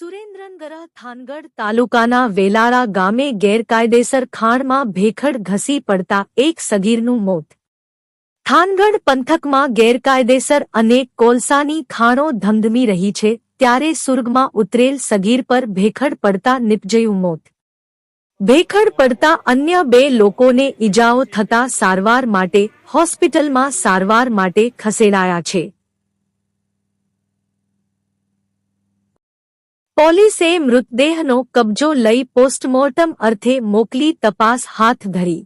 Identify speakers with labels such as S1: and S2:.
S1: સુરેન્દ્રનગર થાનગઢ તાલુકાના વેલાળા ગામે ગેરકાયદેસર ખાણમાં ભેખડ ઘસી પડતા એક સગીરનું મોત. થાનગઢ પંથકમાં ગેરકાયદેસર અનેક કોલસાની ખાણો ધમધમી રહી છે, ત્યારે સુર્ગમાં ઉતરેલ સગીર પર ભેખડ પડતા નિપજયું મોત. ભેખડ પડતા અન્ય બે લોકોને ઈજાઓ થતા સારવાર માટે, હોસ્પિટલમાં સારવાર માટે ખસેડાયા છે. પોલીસે મૃતદેહનો કબજો લઈ પોસ્ટમોર્ટમ અર્થે મોકલી તપાસ હાથ ધરી